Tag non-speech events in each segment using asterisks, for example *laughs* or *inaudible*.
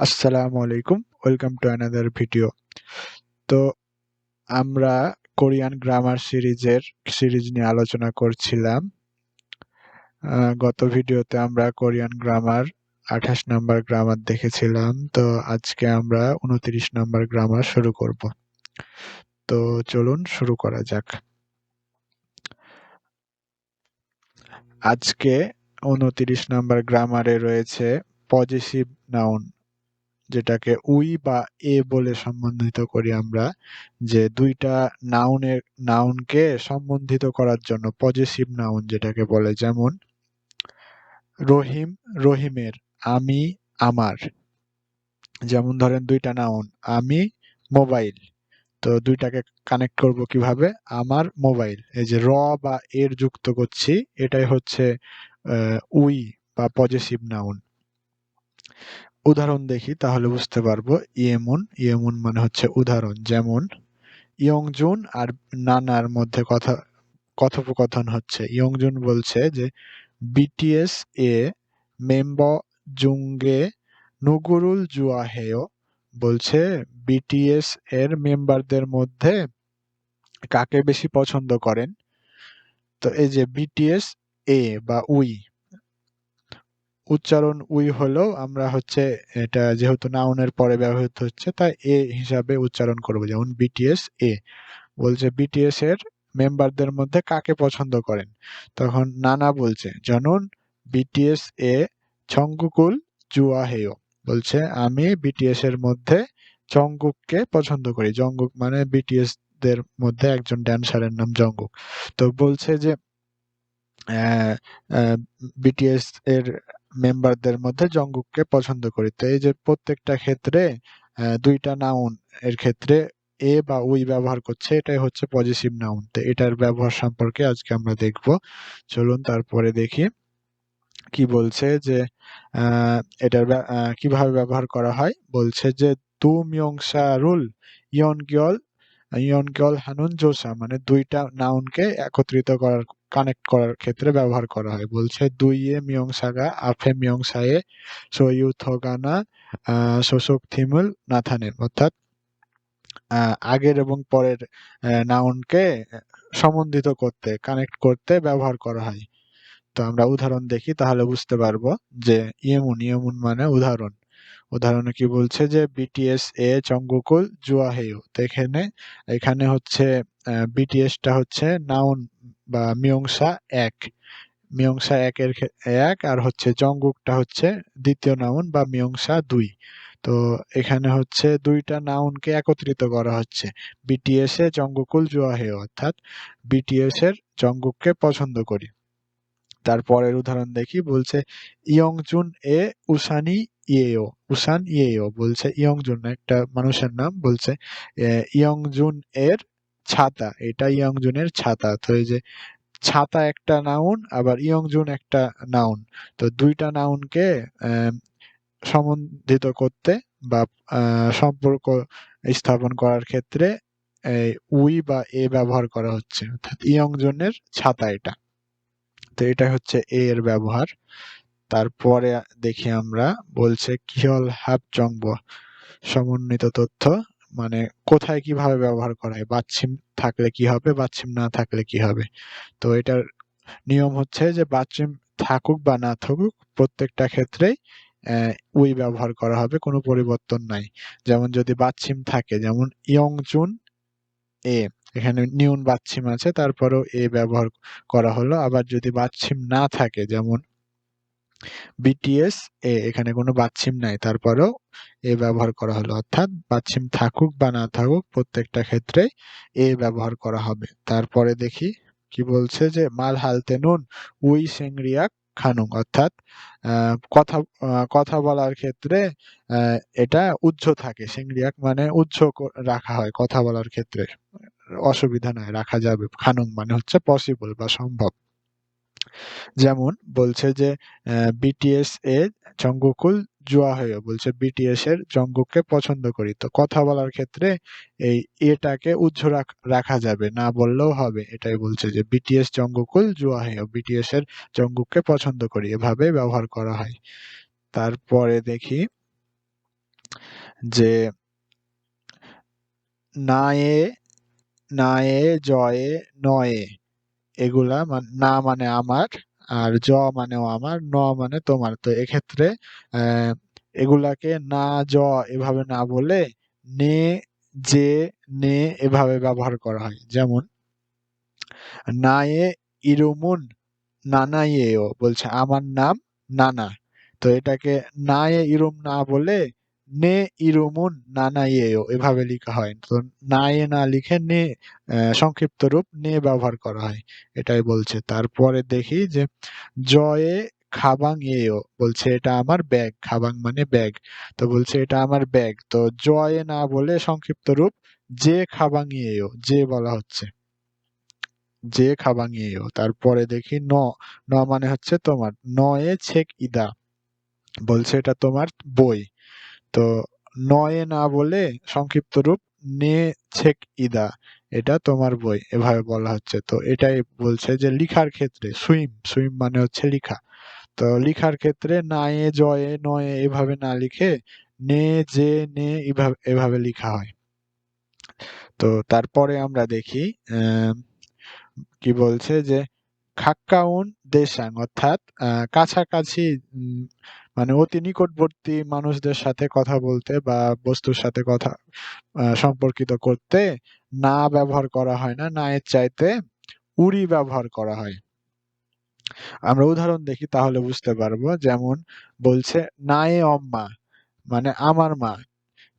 আসসালামু আলাইকুম, welcome to another video. তো আমরা কোরিয়ান গ্রামার সিরিজের সিরিজ নিয়ে আলোচনা করছিলাম। গত ভিডিওতে আমরা কোরিয়ান গ্রামার আঠাশ নাম্বার গ্রামার দেখেছিলাম। তো আজকে আমরা উনত্রিশ নাম্বার গ্রামার শুরু করব। তো চলুন শুরু করা যাক। আজকে উনত্রিশ নাম্বার গ্রামারে রয়েছে পজিটিভ নাউন। যেটাকে উই বা এ বলে সম্বন্ধিত করি আমরা, যে দুইটা নাউনের নাউনকে সম্বন্ধিত করার জন্য পজিটিভ নাউন যেটাকে বলে, যেমন রহিম, রহিমের, আমি, আমার। যেমন ধরেন দুইটা নাউন আমি মোবাইল তো দুইটাকে কানেক্ট করব কীভাবে? আমার মোবাইল এই যে র বা এর যুক্ত করছি, এটাই হচ্ছে উই বা পজিটিভ নাউন উদাহরণ দেখি, তাহলে বুঝতে পারব। ইয়েমুন ইয়েমুন মানে হচ্ছে উদাহরণ। যেমন, ইয়ংজুন আর নানার মধ্যে কথা, কথোপকথন হচ্ছে। ইয়ংজুন বলছে যে, বিটিএস এ মেম্ব জুঙ্গে নুগুরুল জুয়াহেয় বলছে, বিটিএস এর মেম্বারদের মধ্যে কাকে বেশি পছন্দ করেন? তো এই যে, বিটিএস এ বা উই উচ্চারণ উই হলেও আমরা হচ্ছে এটা যেহেতু নাউনের পরে ব্যবহৃত হচ্ছে, তাই এ হিসাবে উচ্চারণ করব। যেমন বিটিএস এ বলছে বিটিএস এর মেম্বারদের মধ্যে কাকে পছন্দ করেন? তখন নানা বলছে, জনন বিটিএস এ ছঙ্গুকুল, জুয়া হেয়। বলছে, আমি বিটিএস এর মধ্যে জঙ্গুককে পছন্দ করি। জঙ্গুক মানে বিটিএস দের মধ্যে একজন ড্যান্সারের নাম জঙ্গুক। তো বলছে যে বিটিএস এর মেম্বারদের মধ্যে জঙ্গুককে পছন্দ করি। তো এই যে প্রত্যেকটা ক্ষেত্রে দুইটা নাউন এর ক্ষেত্রে এ বা উই ব্যবহার করছে, এটাই হচ্ছে পজিটিভ নাউন তো এটার ব্যবহার সম্পর্কে আজকে আমরা দেখব। চলুন তারপরে দেখি কি বলছে যে এটার কীভাবে ব্যবহার করা হয়। বলছে যে তু মিয়ংসা রুল ইয়ন গিয়ল ইয়ন গিয়ল হানুন জোসা। মানে দুইটা নাউনকে একত্রিত করার কানেক্ট করার ক্ষেত্রে ব্যবহার করা হয়। বলছে দুই এ মিয়ংসাগা, আফে মিয়ংসায়ে, সয়ু থগানা শোষক থিমুল, নাথানের। অর্থাৎ আগের এবং পরের নাউনকে সম্বন্ধিত করতে কানেক্ট করতে ব্যবহার করা হয়। তো আমরা উদাহরণ দেখি, তাহলে বুঝতে পারব যে ইয়েমুন ইয়েমুন মানে উদাহরণ। উদাহরণে কি বলছে যে বিটিএস এ চঙ্গুকুল জুয়াহেউ তো এখানে এখানে হচ্ছে বিটিএসটা হচ্ছে নাউন বা মিয়ংসা এক। মিয়ংসা একের এক আর হচ্ছে জঙ্গুকটা হচ্ছে দ্বিতীয় নাউন বা মিয়ংসা দুই। তো এখানে হচ্ছে দুইটা নাউনকে একত্রিত করা হচ্ছে। বিটিএস এ জঙ্গুকুল জুয়াহে অর্থাৎ বিটিএস এর জঙ্গুককে পছন্দ করি। তারপরের উদাহরণ দেখি, বলছে ইয়ংজুন এ উসানি ইয়েও, উসান ইয়েও, বলছে ইয়ংজুন, একটা মানুষের নাম বলছে ইয়ংজুন এর ছাতা, এটা ইয়ংজুনের ছাতা। তো এই যে ছাতা একটা নাউন আবার ইয়ংজুন একটা নাউন তো দুইটা নাউনকে সম্বন্ধিত করতে বা সম্পর্ক স্থাপন করার ক্ষেত্রে উই বা এ ব্যবহার করা হচ্ছে। অর্থাৎ ইয়ংজনের ছাতা এটা। তো এটা হচ্ছে এ এর ব্যবহার। তারপরে দেখি আমরা, বলছে কিহল হাব জংব সমন্বিত তথ্য। মানে কোথায় কীভাবে ব্যবহার করা হয় বাচ্ছিম থাকলে কি হবে বাচ্ছিম না থাকলে কি হবে? তো এটার নিয়ম হচ্ছে যে বাচ্ছিম থাকুক বা না থাকুক, প্রত্যেকটা ক্ষেত্রেই উই ব্যবহার করা হবে, কোনো পরিবর্তন নাই। যেমন যদি বাচ্ছিম থাকে, যেমন ইয়ংচুন এ, এখানে নিউন বাচ্ছিম আছে, তারপরেও এ ব্যবহার করা হলো। আবার যদি বাচ্ছিম না থাকে, যেমন বিটিএস এ এখানে কোনো বাচ্ছিম নাই, তারপরেও এ ব্যবহার করা হলো। অর্থাৎ বাচ্ছিম থাকুক বা না থাকুক, প্রত্যেকটা ক্ষেত্রে এ ব্যবহার করা হবে। তারপরে দেখি কি বলছে যে, মাল হালতে নুন, উই সেংরিয়াক খানুং। অর্থাৎ কথা কথা বলার ক্ষেত্রে এটা উজ্জ থাকে। সেংরিয়াক মানে উজ্জ রাখা হয় কথা বলার ক্ষেত্রে। অসুবিধা নাই, রাখা যাবে। খানুং মানে হচ্ছে পসিবল বা সম্ভব। যেমন বলছে যে বিটিএস এ জঙ্গকুল জুয়া হয়ে বলছে বিটিএস এর জঙ্গককে পছন্দ করি। তো কথা বলার ক্ষেত্রে এই এটাকে উজ্জ রাখা যাবে, না বললেও হবে। এটাই বলছে যে বিটিএস জঙ্গকুল জুয়া হয়ে বিটিএস এর জঙ্গককে পছন্দ করি। এভাবে ব্যবহার করা হয়। তারপরে দেখি যে নায়ে নায়ে জয়ে নয়ে এগুলা না মানে আমার, আর জ মানেও আমার, ন মানে তোমার। তো এক্ষেত্রে এগুলাকে না, জ এভাবে না বলে নে, যে, নে এভাবে ব্যবহার করা হয়। যেমন, নায়ে ইরুমুন, নানাইয়েও বলছে, আমার নাম নানা। তো এটাকে নায়ে ইরুম না বলে নে ইরুমুন নানাইয়েও, এভাবে লেখা হয়। তো নায়ে না লিখে নে সংক্ষিপ্ত রূপ নে ব্যবহার করা হয়, এটাই বলছে। তারপরে দেখি যে, জয়ে খাবাং এও, বলছে এটা আমার ব্যাগ, খাবাং মানে ব্যাগ। তো বলছে এটা আমার ব্যাগ। তো জয়ে না বলে সংক্ষিপ্ত রূপ যে খাবাং এও, যে বলা হচ্ছে। যে খাবাঙিয়েও তারপরে দেখি ন ন মানে হচ্ছে তোমার। নয়ে ছেক ইদা, বলছে এটা তোমার বই। তো নয়ে না বলে সংক্ষিপ্ত রূপ নে ছেক ইদা, এটা তোমার বই, এভাবে বলা হচ্ছে। তো এটাই বলছে যে লিখার ক্ষেত্রে, সুইম সুইম মানে হচ্ছে লিখা। তো লিখার ক্ষেত্রে নায়ে, জয়ে, নয়ে এভাবে না লিখে নে যে নে এভাবে লিখা হয়। তো তারপরে আমরা দেখি কি বলছে যে খাক্কাউন দেশাং, অর্থাৎ কাছাকাছি মানে অতি নিকটবর্তী মানুষদের সাথে কথা বলতে বা বস্তুর সাথে কথা সম্পর্কিত করতে না ব্যবহার করা হয় না না এর চাইতে উড়ি ব্যবহার করা হয়। আমরা উদাহরণ দেখি তাহলে বুঝতে পারব, যেমন বলছে, নায়ে অম্মা মানে আমার মা।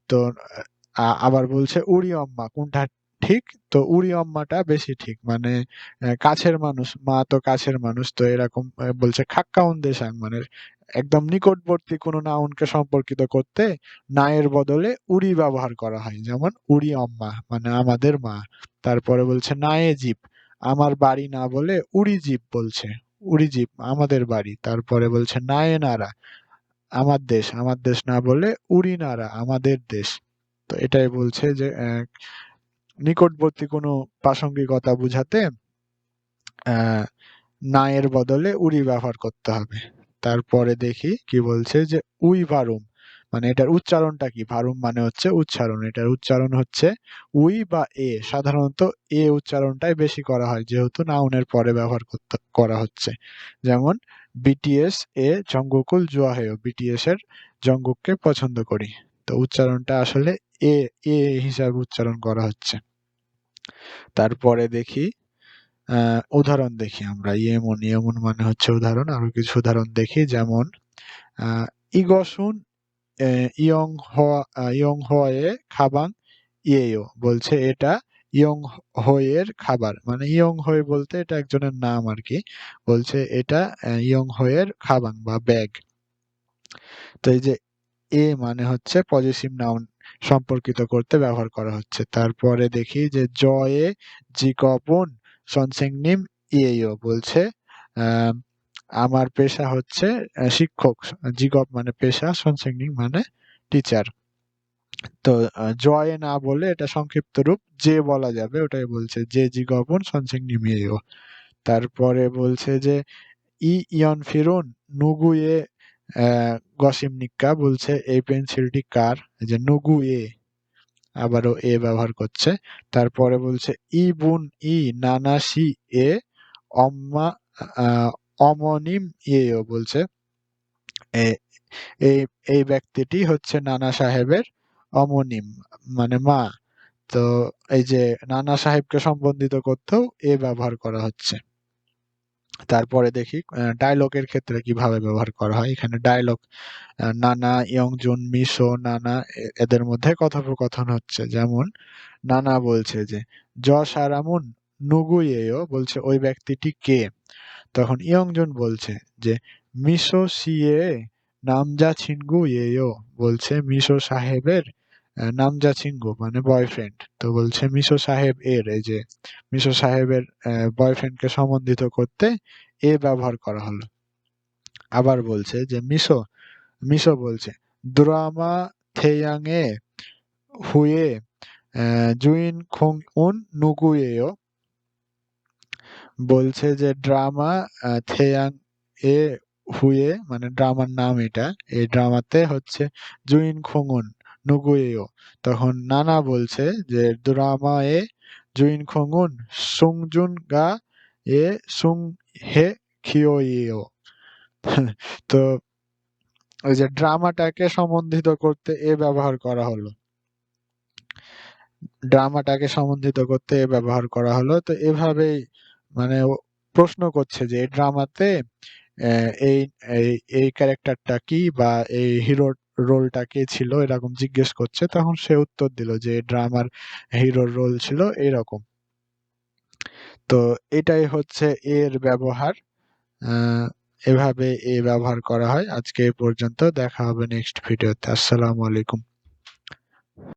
তো আবার বলছে, উড়ি অম্মা কোনটা ঠিক? তো উড়ি অম্মাটা বেশি ঠিক মানে কাছের মানুষ, মা তো কাছের মানুষ, তো এরকম বলছে, খাক্কাউন দেশাং মানে একদম নিকটবর্তী কোনো নাউনকে সম্পর্কিত করতে নায়ের বদলে উড়ি ব্যবহার করা হয়। যেমন উড়ি অম্মা মানে আমাদের মা। তারপরে বলছে নায়ে জীব আমার বাড়ি না বলে উড়ি জীব বলছে। উড়ি জীব আমাদের বাড়ি। তারপরে বলছে নায়ে নারা আমার দেশ আমার দেশ না বলে উড়ি নারা আমাদের দেশ। তো এটাই বলছে যে নিকটবর্তী কোনো প্রাসঙ্গিকতা বুঝাতে আহ, না এর বদলে উড়ি ব্যবহার করতে হবে। তারপরে দেখি কি বলছে যে উই ভারুম মানে এটার উচ্চারণটা কি? ভারুম মানে হচ্ছে উচ্চারণ, এটার উচ্চারণ হচ্ছে উই বা এ। সাধারণত এ উচ্চারণটাই বেশি করা হয়, যেহেতু নাউনের পরে ব্যবহার করতে, করা হচ্ছে। যেমন বিটিএস এ জঙ্গকুল জুয়াহেয় বিটিএস এর জঙ্গককে পছন্দ করি। তো উচ্চারণটা আসলে এ এ হিসাবে উচ্চারণ করা হচ্ছে। তারপরে দেখি উদাহরণ দেখি আমরা। ইয়েমন ইয়েমন মানে হচ্ছে উদাহরণ। আরও কিছু উদাহরণ দেখি, যেমন ইগসুন ইয়ং ইয়ং হয়ে খাবাং ইয়েও বলছে এটা। ইয়ং হয়ের খাবার মানে ইয়ং হয়ে বলতে এটা একজনের নাম আর কি বলছে এটা ইয়ং হয়ের খাবাং বা ব্যাগ। তো এই যে এ মানে হচ্ছে পজিটিভ নাউন সম্পর্কিত করতে ব্যবহার করা হচ্ছে। তারপরে দেখি যে জয়ে জিকপন সনসেংনিম ইয়েও বলছে আমার পেশা হচ্ছে শিক্ষক জিগপ মানে পেশা সনসেংনিং মানে টিচার তো জয়ে না বলে এটা সংক্ষিপ্ত রূপ যে বলা যাবে ওটাই বলছে যে জিগপন সনসেংনিম ইয়েও তারপরে বলছে যে ই ইয়ন ফিরুন নুগুয়ে আহ, গসিম নিক্কা বলছে এই পেন্সিলটি কার? যে নুগু এ আবারও এ ব্যবহার করছে। তারপরে বলছে ই বুন ই নানাসি এ অম্মা আহ, অমনিম ইয়েও বলছে। এ- এই এই ব্যক্তিটি হচ্ছে নানা সাহেবের অমনিম মানে মা। তো এই যে নানা সাহেবকে সম্বন্ধিত করতেও এ ব্যবহার করা হচ্ছে। তারপরে দেখি ডায়লগের ক্ষেত্রে কীভাবে ব্যবহার করা হয়। এখানে ডায়লগ নানা, ইয়ংজুন, মিশো, নানা এদের মধ্যে কথোপকথন হচ্ছে। যেমন, নানা বলছে যে জ সারামুন নুগুয়েও বলছে, ওই ব্যক্তিটি কে? তখন ইয়ংজুন বলছে যে, মিশো সিয়ে নামজা ছিনগু এও বলছে, মিশো সাহেবের নামজা ছিনগু মানে বয়ফ্রেন্ড তো বলছে, মিশো সাহেব এর, এই যে, মিশো সাহেবের বয়ফ্রেন্ডকে সম্বন্ধিত করতে এ ব্যবহার করা হলো। আবার বলছে যে, মিশো মিশো বলছে, দ্রামা থেয়াং এ হুয়ে জুইন খুং উন নুগুয়েও। বলছে যে, ড্রামা থেয়াং এ হুয়ে মানে ড্রামার নাম এটা, এই ড্রামাতে হচ্ছে জুইন খুঙুন নুগুয়েও। তখন নানা বলছে যে, দ্রামায়ে জুইন খঙুন, সুংজুন গা এ সুং হে খিওইও *laughs* তো ওই যে ড্রামাটাকে সম্বন্ধিত করতে এ ব্যবহার করা হলো। ড্রামাটাকে সম্বন্ধিত করতে এ ব্যবহার করা হলো। তো এভাবেই মানে প্রশ্ন করছে যে, এই ড্রামাতে এই- এই ক্যারেক্টারটা কি বা এই হিরোর রোলটা কে ছিল এরকম জিজ্ঞেস করছে, তখন সে উত্তর দিল যে ড্রামার হিরোর রোল ছিল এরকম। তো এটাই হচ্ছে এর ব্যবহার। এভাবে এ ব্যবহার করা হয়। আজকে এ পর্যন্ত দেখা হবে নেক্সট ভিডিওতে আসসালামু আলাইকুম।